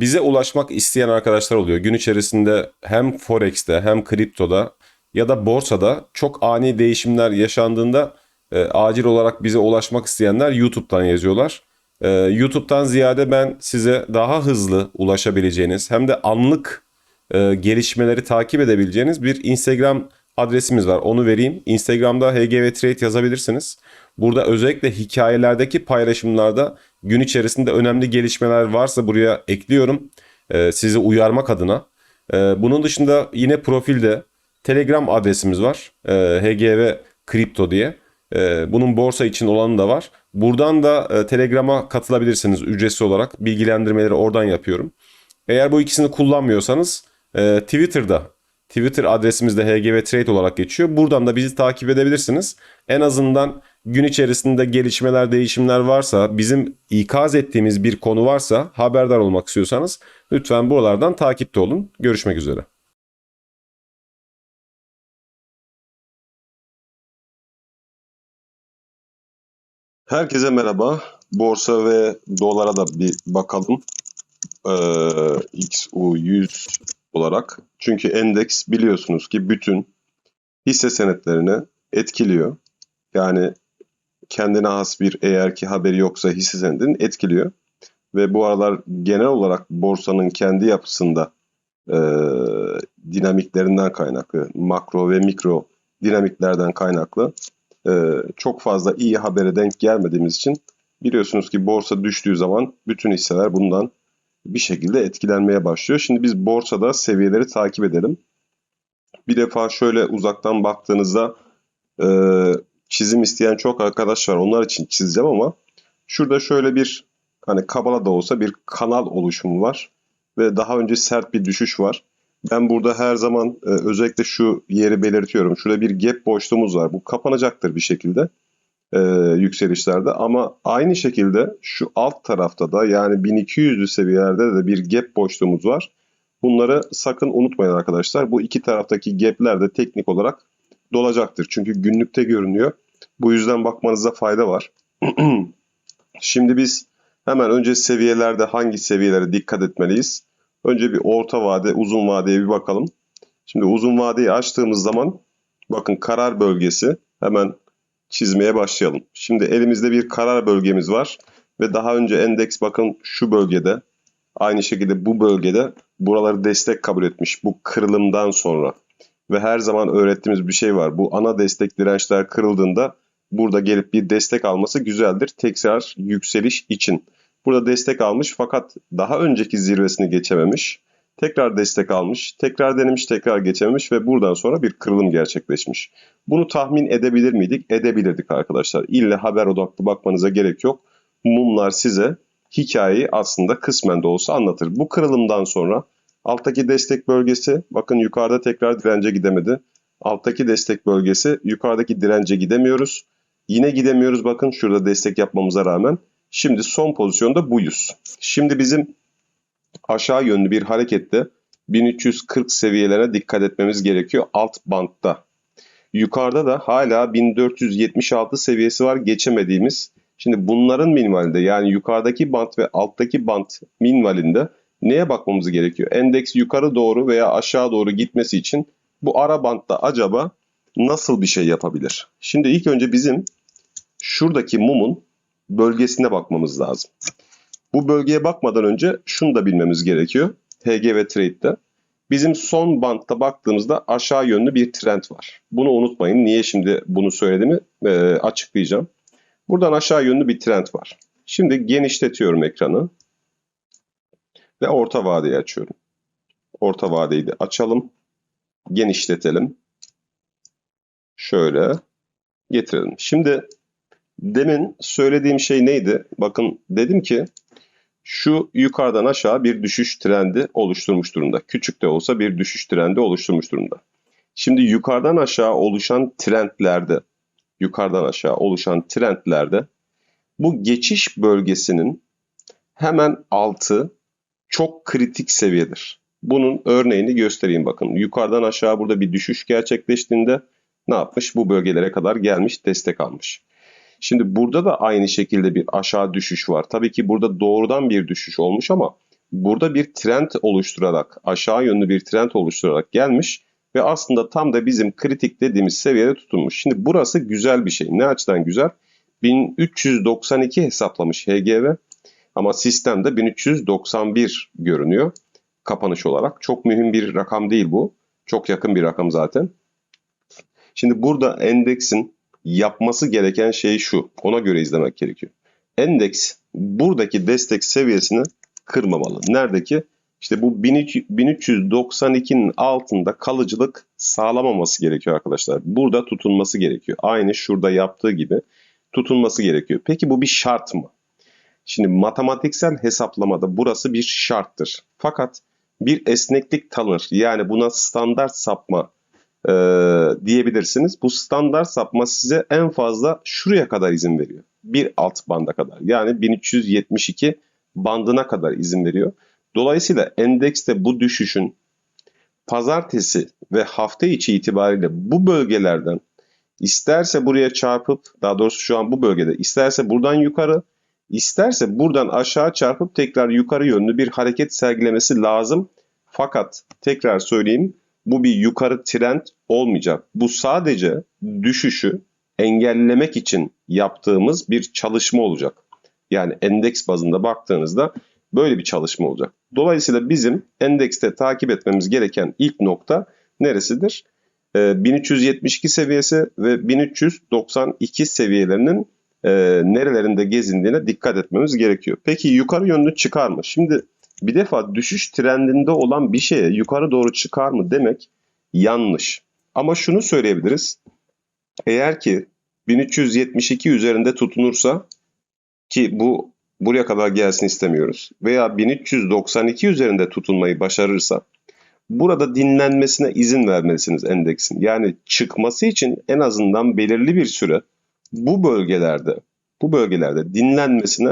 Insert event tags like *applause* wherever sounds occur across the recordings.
bize ulaşmak isteyen arkadaşlar oluyor. Gün içerisinde hem Forex'te hem kriptoda ya da borsada çok ani değişimler yaşandığında e, acil olarak bize ulaşmak isteyenler YouTube'dan yazıyorlar. E, YouTube'dan ziyade ben size daha hızlı ulaşabileceğiniz hem de anlık e, gelişmeleri takip edebileceğiniz bir Instagram adresimiz var. Onu vereyim. Instagram'da HGV Trade yazabilirsiniz. Burada özellikle hikayelerdeki paylaşımlarda gün içerisinde önemli gelişmeler varsa buraya ekliyorum. e, sizi uyarmak adına. E, bunun dışında yine profilde Telegram adresimiz var. E, HGV Kripto diye. E, bunun borsa için olanı da var. Buradan da e, Telegram'a katılabilirsiniz ücretsiz olarak. Bilgilendirmeleri oradan yapıyorum. Eğer bu ikisini kullanmıyorsanız e, Twitter'da Twitter adresimiz de HGV Trade olarak geçiyor. Buradan da bizi takip edebilirsiniz. En azından gün içerisinde gelişmeler, değişimler varsa, bizim ikaz ettiğimiz bir konu varsa haberdar olmak istiyorsanız lütfen buralardan takipte olun. Görüşmek üzere. Herkese merhaba. Borsa ve dolara da bir bakalım. Ee, XU100 olarak. Çünkü endeks biliyorsunuz ki bütün hisse senetlerini etkiliyor. Yani kendine has bir eğer ki haberi yoksa hisse senedini etkiliyor. Ve bu aralar genel olarak borsanın kendi yapısında e, dinamiklerinden kaynaklı, makro ve mikro dinamiklerden kaynaklı çok fazla iyi habere denk gelmediğimiz için biliyorsunuz ki borsa düştüğü zaman bütün hisseler bundan bir şekilde etkilenmeye başlıyor. Şimdi biz borsada seviyeleri takip edelim. Bir defa şöyle uzaktan baktığınızda e, çizim isteyen çok arkadaş var. Onlar için çizeceğim ama şurada şöyle bir hani kabala da olsa bir kanal oluşumu var ve daha önce sert bir düşüş var. Ben burada her zaman e, özellikle şu yeri belirtiyorum. Şurada bir gap boşluğumuz var. Bu kapanacaktır bir şekilde e, yükselişlerde ama aynı şekilde şu alt tarafta da yani 1200'lü seviyelerde de bir gap boşluğumuz var. Bunları sakın unutmayın arkadaşlar. Bu iki taraftaki gapler de teknik olarak dolacaktır. Çünkü günlükte görünüyor. Bu yüzden bakmanıza fayda var. *clears throat* Şimdi biz hemen önce seviyelerde hangi seviyelere dikkat etmeliyiz? Önce bir orta vade, uzun vadeye bir bakalım. Şimdi uzun vadeyi açtığımız zaman bakın karar bölgesi hemen çizmeye başlayalım. Şimdi elimizde bir karar bölgemiz var ve daha önce endeks bakın şu bölgede aynı şekilde bu bölgede buraları destek kabul etmiş bu kırılımdan sonra. Ve her zaman öğrettiğimiz bir şey var. Bu ana destek dirençler kırıldığında burada gelip bir destek alması güzeldir. Tekrar yükseliş için. Burada destek almış fakat daha önceki zirvesini geçememiş. Tekrar destek almış, tekrar denemiş, tekrar geçememiş ve buradan sonra bir kırılım gerçekleşmiş. Bunu tahmin edebilir miydik? Edebilirdik arkadaşlar. İlle haber odaklı bakmanıza gerek yok. Mumlar size hikayeyi aslında kısmen de olsa anlatır. Bu kırılımdan sonra alttaki destek bölgesi bakın yukarıda tekrar dirence gidemedi. Alttaki destek bölgesi yukarıdaki dirence gidemiyoruz. Yine gidemiyoruz bakın şurada destek yapmamıza rağmen. Şimdi son pozisyonda buyuz. Şimdi bizim aşağı yönlü bir harekette 1340 seviyelerine dikkat etmemiz gerekiyor alt bantta. Yukarıda da hala 1476 seviyesi var geçemediğimiz. Şimdi bunların minvalinde yani yukarıdaki bant ve alttaki bant minvalinde neye bakmamız gerekiyor? Endeks yukarı doğru veya aşağı doğru gitmesi için bu ara bantta acaba nasıl bir şey yapabilir? Şimdi ilk önce bizim şuradaki mumun bölgesine bakmamız lazım. Bu bölgeye bakmadan önce şunu da bilmemiz gerekiyor. HGV Trade'de. Bizim son bantta baktığımızda aşağı yönlü bir trend var. Bunu unutmayın. Niye şimdi bunu söylediğimi e, açıklayacağım. Buradan aşağı yönlü bir trend var. Şimdi genişletiyorum ekranı. Ve orta vadeyi açıyorum. Orta vadeyi de açalım. Genişletelim. Şöyle getirelim. Şimdi demin söylediğim şey neydi? Bakın dedim ki şu yukarıdan aşağı bir düşüş trendi oluşturmuş durumda. Küçük de olsa bir düşüş trendi oluşturmuş durumda. Şimdi yukarıdan aşağı oluşan trendlerde, yukarıdan aşağı oluşan trendlerde bu geçiş bölgesinin hemen altı çok kritik seviyedir. Bunun örneğini göstereyim bakın. Yukarıdan aşağı burada bir düşüş gerçekleştiğinde ne yapmış? Bu bölgelere kadar gelmiş, destek almış. Şimdi burada da aynı şekilde bir aşağı düşüş var. Tabii ki burada doğrudan bir düşüş olmuş ama burada bir trend oluşturarak, aşağı yönlü bir trend oluşturarak gelmiş ve aslında tam da bizim kritik dediğimiz seviyede tutunmuş. Şimdi burası güzel bir şey. Ne açıdan güzel? 1392 hesaplamış HGV ama sistemde 1391 görünüyor kapanış olarak. Çok mühim bir rakam değil bu. Çok yakın bir rakam zaten. Şimdi burada endeksin yapması gereken şey şu. Ona göre izlemek gerekiyor. Endeks buradaki destek seviyesini kırmamalı. Neredeki? İşte bu 1392'nin altında kalıcılık sağlamaması gerekiyor arkadaşlar. Burada tutunması gerekiyor. Aynı şurada yaptığı gibi tutunması gerekiyor. Peki bu bir şart mı? Şimdi matematiksel hesaplamada burası bir şarttır. Fakat bir esneklik tanır. Yani buna standart sapma e, diyebilirsiniz. Bu standart sapma size en fazla şuraya kadar izin veriyor. Bir alt banda kadar. Yani 1372 bandına kadar izin veriyor. Dolayısıyla endekste bu düşüşün pazartesi ve hafta içi itibariyle bu bölgelerden isterse buraya çarpıp daha doğrusu şu an bu bölgede isterse buradan yukarı isterse buradan aşağı çarpıp tekrar yukarı yönlü bir hareket sergilemesi lazım. Fakat tekrar söyleyeyim bu bir yukarı trend olmayacak. Bu sadece düşüşü engellemek için yaptığımız bir çalışma olacak. Yani endeks bazında baktığınızda böyle bir çalışma olacak. Dolayısıyla bizim endekste takip etmemiz gereken ilk nokta neresidir? Ee, 1372 seviyesi ve 1392 seviyelerinin e, nerelerinde gezindiğine dikkat etmemiz gerekiyor. Peki yukarı yönlü çıkar mı? Şimdi bir defa düşüş trendinde olan bir şeye yukarı doğru çıkar mı demek yanlış. Ama şunu söyleyebiliriz. Eğer ki 1372 üzerinde tutunursa ki bu buraya kadar gelsin istemiyoruz veya 1392 üzerinde tutunmayı başarırsa burada dinlenmesine izin vermelisiniz endeksin. Yani çıkması için en azından belirli bir süre bu bölgelerde bu bölgelerde dinlenmesine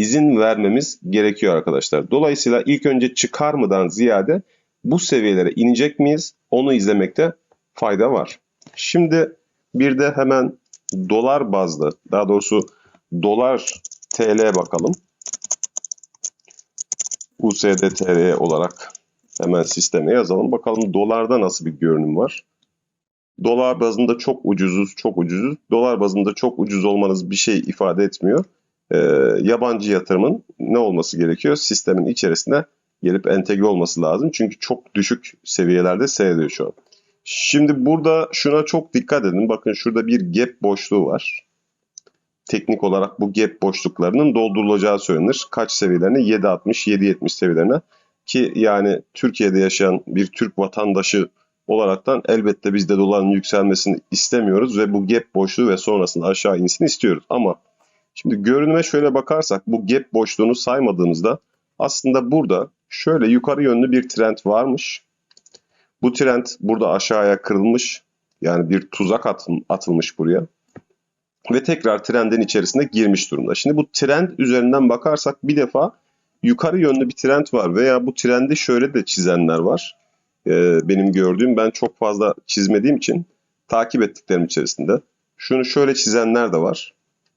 izin vermemiz gerekiyor arkadaşlar. Dolayısıyla ilk önce çıkar mıdan ziyade bu seviyelere inecek miyiz? Onu izlemekte fayda var. Şimdi bir de hemen dolar bazlı, daha doğrusu dolar TL bakalım. USD TL olarak hemen sisteme yazalım. Bakalım dolarda nasıl bir görünüm var. Dolar bazında çok ucuzuz, çok ucuzuz. Dolar bazında çok ucuz olmanız bir şey ifade etmiyor. Ee, yabancı yatırımın ne olması gerekiyor? Sistemin içerisine gelip entegre olması lazım. Çünkü çok düşük seviyelerde seyrediyor şu an. Şimdi burada şuna çok dikkat edin. Bakın şurada bir gap boşluğu var. Teknik olarak bu gap boşluklarının doldurulacağı söylenir. Kaç seviyelerine? 7.60, 7.70 seviyelerine. Ki yani Türkiye'de yaşayan bir Türk vatandaşı olaraktan elbette biz de doların yükselmesini istemiyoruz ve bu gap boşluğu ve sonrasında aşağı insin istiyoruz. Ama şimdi görünüme şöyle bakarsak bu gap boşluğunu saymadığımızda aslında burada şöyle yukarı yönlü bir trend varmış. Bu trend burada aşağıya kırılmış. Yani bir tuzak atılmış buraya. Ve tekrar trendin içerisine girmiş durumda. Şimdi bu trend üzerinden bakarsak bir defa yukarı yönlü bir trend var veya bu trendi şöyle de çizenler var. Ee, benim gördüğüm ben çok fazla çizmediğim için takip ettiklerim içerisinde. Şunu şöyle çizenler de var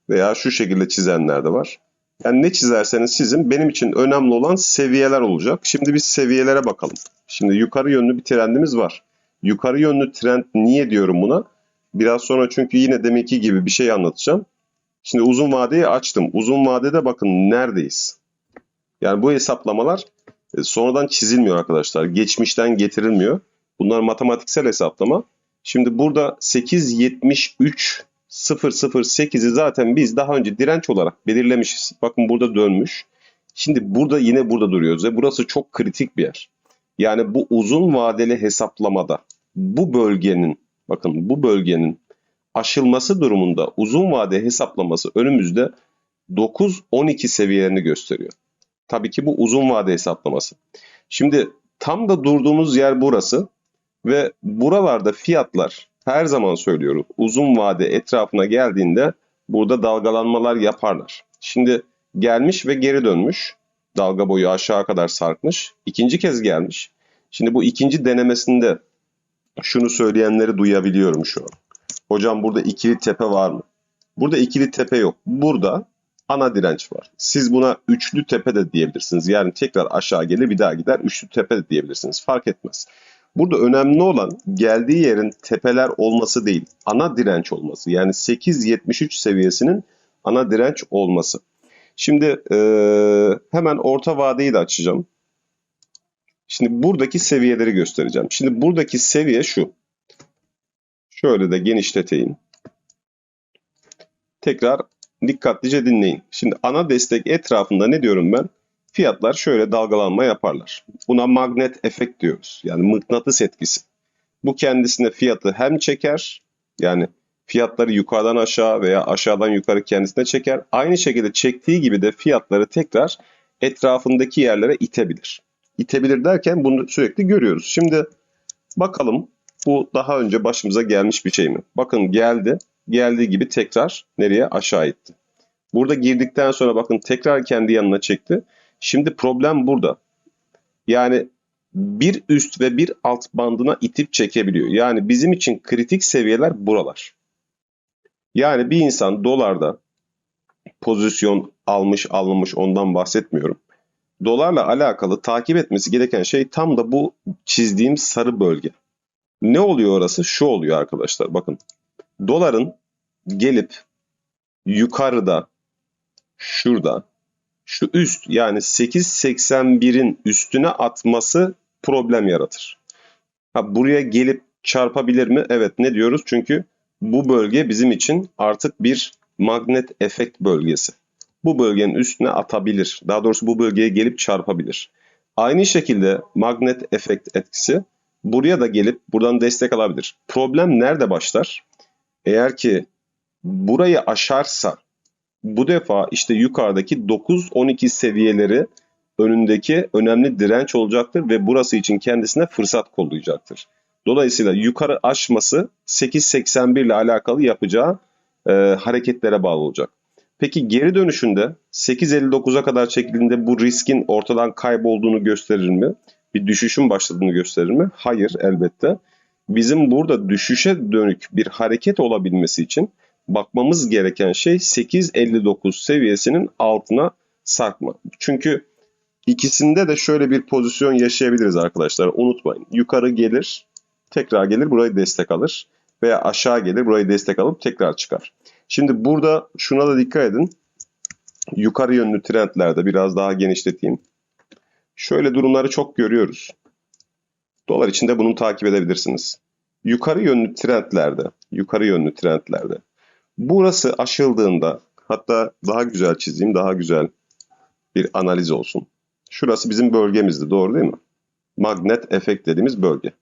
veya şu şekilde çizenler de var. Yani ne çizerseniz sizin benim için önemli olan seviyeler olacak. Şimdi biz seviyelere bakalım. Şimdi yukarı yönlü bir trendimiz var. Yukarı yönlü trend niye diyorum buna? Biraz sonra çünkü yine deminki gibi bir şey anlatacağım. Şimdi uzun vadeyi açtım. Uzun vadede bakın neredeyiz? Yani bu hesaplamalar e, sonradan çizilmiyor arkadaşlar. Geçmişten getirilmiyor. Bunlar matematiksel hesaplama. Şimdi burada 873 008'i zaten biz daha önce direnç olarak belirlemişiz. Bakın burada dönmüş. Şimdi burada yine burada duruyoruz ve burası çok kritik bir yer. Yani bu uzun vadeli hesaplamada bu bölgenin bakın bu bölgenin aşılması durumunda uzun vade hesaplaması önümüzde 9-12 seviyelerini gösteriyor. Tabii ki bu uzun vade hesaplaması. Şimdi tam da durduğumuz yer burası. Ve buralarda fiyatlar her zaman söylüyorum uzun vade etrafına geldiğinde burada dalgalanmalar yaparlar. Şimdi gelmiş ve geri dönmüş. Dalga boyu aşağı kadar sarkmış. İkinci kez gelmiş. Şimdi bu ikinci denemesinde şunu söyleyenleri duyabiliyorum şu an. Hocam burada ikili tepe var mı? Burada ikili tepe yok. Burada ana direnç var. Siz buna üçlü tepe de diyebilirsiniz. Yani tekrar aşağı gelir bir daha gider. Üçlü tepe de diyebilirsiniz. Fark etmez. Burada önemli olan geldiği yerin tepeler olması değil. Ana direnç olması. Yani 8.73 seviyesinin ana direnç olması. Şimdi eee, hemen orta vadeyi de açacağım. Şimdi buradaki seviyeleri göstereceğim. Şimdi buradaki seviye şu. Şöyle de genişleteyim. Tekrar dikkatlice dinleyin. Şimdi ana destek etrafında ne diyorum ben? Fiyatlar şöyle dalgalanma yaparlar. Buna magnet efekt diyoruz. Yani mıknatıs etkisi. Bu kendisine fiyatı hem çeker yani fiyatları yukarıdan aşağı veya aşağıdan yukarı kendisine çeker. Aynı şekilde çektiği gibi de fiyatları tekrar etrafındaki yerlere itebilir. İtebilir derken bunu sürekli görüyoruz. Şimdi bakalım bu daha önce başımıza gelmiş bir şey mi? Bakın geldi. Geldiği gibi tekrar nereye? Aşağı itti. Burada girdikten sonra bakın tekrar kendi yanına çekti. Şimdi problem burada. Yani bir üst ve bir alt bandına itip çekebiliyor. Yani bizim için kritik seviyeler buralar. Yani bir insan dolarda pozisyon almış almamış ondan bahsetmiyorum. Dolarla alakalı takip etmesi gereken şey tam da bu çizdiğim sarı bölge. Ne oluyor orası? Şu oluyor arkadaşlar bakın. Doların gelip yukarıda şurada şu üst yani 8.81'in üstüne atması problem yaratır. Ha, buraya gelip çarpabilir mi? Evet ne diyoruz? Çünkü bu bölge bizim için artık bir magnet efekt bölgesi. Bu bölgenin üstüne atabilir. Daha doğrusu bu bölgeye gelip çarpabilir. Aynı şekilde magnet efekt etkisi buraya da gelip buradan destek alabilir. Problem nerede başlar? Eğer ki burayı aşarsa bu defa işte yukarıdaki 9-12 seviyeleri önündeki önemli direnç olacaktır ve burası için kendisine fırsat kollayacaktır. Dolayısıyla yukarı aşması 8.81 ile alakalı yapacağı e, hareketlere bağlı olacak. Peki geri dönüşünde 8.59'a kadar çekildiğinde bu riskin ortadan kaybolduğunu gösterir mi? Bir düşüşün başladığını gösterir mi? Hayır elbette. Bizim burada düşüşe dönük bir hareket olabilmesi için bakmamız gereken şey 8.59 seviyesinin altına sarkma. Çünkü ikisinde de şöyle bir pozisyon yaşayabiliriz arkadaşlar. Unutmayın. Yukarı gelir, tekrar gelir burayı destek alır veya aşağı gelir burayı destek alıp tekrar çıkar. Şimdi burada şuna da dikkat edin. Yukarı yönlü trendlerde biraz daha genişleteyim. Şöyle durumları çok görüyoruz. Dolar içinde bunu takip edebilirsiniz. Yukarı yönlü trendlerde, yukarı yönlü trendlerde burası aşıldığında hatta daha güzel çizeyim, daha güzel bir analiz olsun. Şurası bizim bölgemizdi, doğru değil mi? Magnet efekt dediğimiz bölge.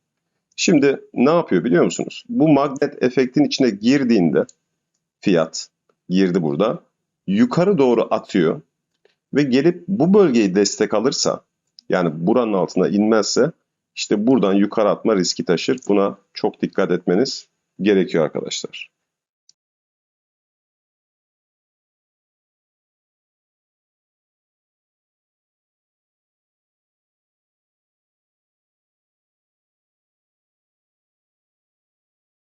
Şimdi ne yapıyor biliyor musunuz? Bu magnet efektin içine girdiğinde fiyat girdi burada. Yukarı doğru atıyor ve gelip bu bölgeyi destek alırsa yani buranın altına inmezse işte buradan yukarı atma riski taşır. Buna çok dikkat etmeniz gerekiyor arkadaşlar.